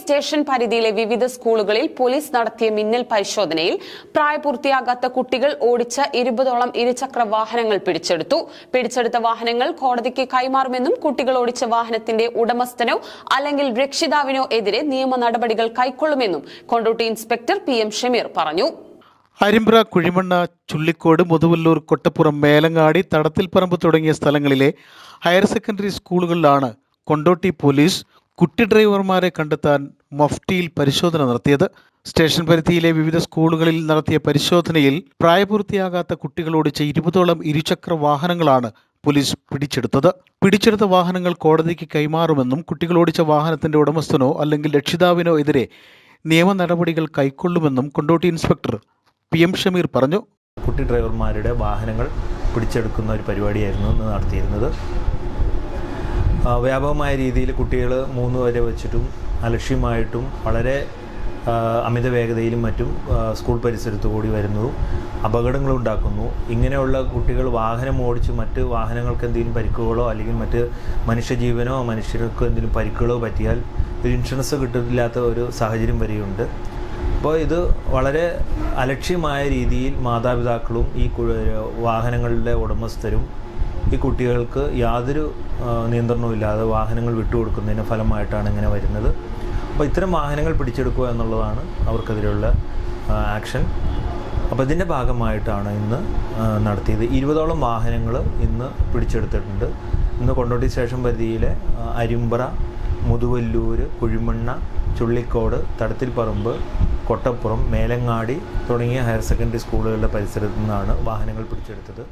Station പരിധിയിലെ വിവിധ സ്കൂളുകളിൽ പോലീസ് നടത്തിയ മിന്നൽ പരിശോധനയിൽ പ്രായപൂർത്തിയാകാത്ത കുട്ടികൾ ഓടിച്ച ഇരുപതോളം ഇരുചക്ര വാഹനങ്ങൾ പിടിച്ചെടുത്തു. പിടിച്ചെടുത്ത വാഹനങ്ങൾ കോടതിക്ക് കൈമാറുമെന്നും കുട്ടികൾ ഓടിച്ച വാഹനത്തിന്റെ ഉടമസ്ഥനോ അല്ലെങ്കിൽ രക്ഷിതാവിനോ എതിരെ നിയമ നടപടികൾ കൈക്കൊള്ളുമെന്നും Kondotty inspector P M Shameer പറഞ്ഞു. അരിമ്പ്ര കുഴിമണ്ണ ചുള്ളിക്കോട് മുതുവല്ലൂർ കൊട്ടപ്പുറം മേലങ്ങാടി തടത്തിൽപ്പറമ്പ് തുടങ്ങിയ സ്ഥലങ്ങളിലെ ഹയർ സെക്കൻഡറി സ്കൂളുകളിലാണ് കൊണ്ടോട്ടി പോലീസ് കുട്ടി ഡ്രൈവർമാരെ കണ്ടെത്താൻ മഫ്റ്റിയിൽ പരിശോധന നടത്തിയത്. സ്റ്റേഷൻ പരിധിയിലെ വിവിധ സ്കൂളുകളിൽ നടത്തിയ പരിശോധനയിൽ പ്രായപൂർത്തിയാകാത്ത കുട്ടികളോടിച്ച ഇരുപതോളം ഇരുചക്ര വാഹനങ്ങളാണ് പോലീസ് പിടിച്ചെടുത്തത്. പിടിച്ചെടുത്ത വാഹനങ്ങൾ കോടതിക്ക് കൈമാറുമെന്നും കുട്ടികളോടിച്ച വാഹനത്തിന്റെ ഉടമസ്ഥനോ അല്ലെങ്കിൽ രക്ഷിതാവിനോ എതിരെ നിയമ നടപടികൾ കൈക്കൊള്ളുമെന്നും Kondotty inspector P M Shameer പറഞ്ഞു. കുട്ടി ഡ്രൈവർമാരുടെ വാഹനങ്ങൾ പിടിച്ചെടുക്കുന്ന ഒരു പരിപാടിയായിരുന്നു നടത്തിയിരുന്നത്. വ്യാപകമായ രീതിയിൽ കുട്ടികൾ മൂന്ന് വരെ വെച്ചിട്ടും അലക്ഷ്യമായിട്ടും വളരെ അമിത വേഗതയിലും മറ്റും സ്കൂൾ പരിസരത്ത് കൂടി വരുന്നു. അപകടങ്ങൾ ഉണ്ടാക്കുന്നു. ഇങ്ങനെയുള്ള കുട്ടികൾ വാഹനം ഓടിച്ച് മറ്റ് വാഹനങ്ങൾക്ക് എന്തെങ്കിലും പരിക്കുകളോ അല്ലെങ്കിൽ മറ്റ് മനുഷ്യജീവനോ മനുഷ്യർക്ക് എന്തെങ്കിലും പരിക്കുകളോ പറ്റിയാൽ ഒരു ഇൻഷുറൻസ് കിട്ടില്ലാത്ത ഒരു സാഹചര്യം വരെയുണ്ട്. അപ്പോൾ ഇത് വളരെ അലക്ഷ്യമായ രീതിയിൽ മാതാപിതാക്കളും ഈ വാഹനങ്ങളുടെ ഉടമസ്ഥരും ഈ കുട്ടികൾക്ക് യാതൊരു നിയന്ത്രണവും ഇല്ലാതെ വാഹനങ്ങൾ വിട്ടുകൊടുക്കുന്നതിന് ഫലമായിട്ടാണ് ഇങ്ങനെ വരുന്നത്. അപ്പോൾ ഇത്തരം വാഹനങ്ങൾ പിടിച്ചെടുക്കുക എന്നുള്ളതാണ് അവർക്കെതിരെയുള്ള ആക്ഷൻ. അപ്പോൾ ഇതിന്റെ ഭാഗമായിട്ടാണ് ഇന്ന് നടത്തിയത്. ഇരുപതോളം വാഹനങ്ങൾ ഇന്ന് പിടിച്ചെടുത്തിട്ടുണ്ട്. ഇന്ന് കൊണ്ടോട്ടി സ്റ്റേഷൻ പരിധിയിലെ അരിമ്പറ മുതുവല്ലൂർ കുഴിമണ്ണ ചുള്ളിക്കോട് തടത്തിൽപ്പറമ്പ് കൊട്ടപ്പുറം മേലങ്ങാടി തുടങ്ങിയ ഹയർ സെക്കൻഡറി സ്കൂളുകളുടെ പരിസരത്തു നിന്നാണ് വാഹനങ്ങൾ പിടിച്ചെടുത്തത്.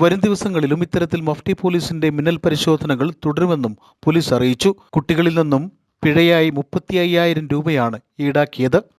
വരും ദിവസങ്ങളിലും ഇത്തരത്തിൽ മഫ്തി പോലീസിന്റെ മിന്നൽ പരിശോധനകൾ തുടരുമെന്നും പോലീസ് അറിയിച്ചു. കുട്ടികളിൽ നിന്നും പിഴയായി മുപ്പത്തി അയ്യായിരം രൂപയാണ് ഈടാക്കിയത്.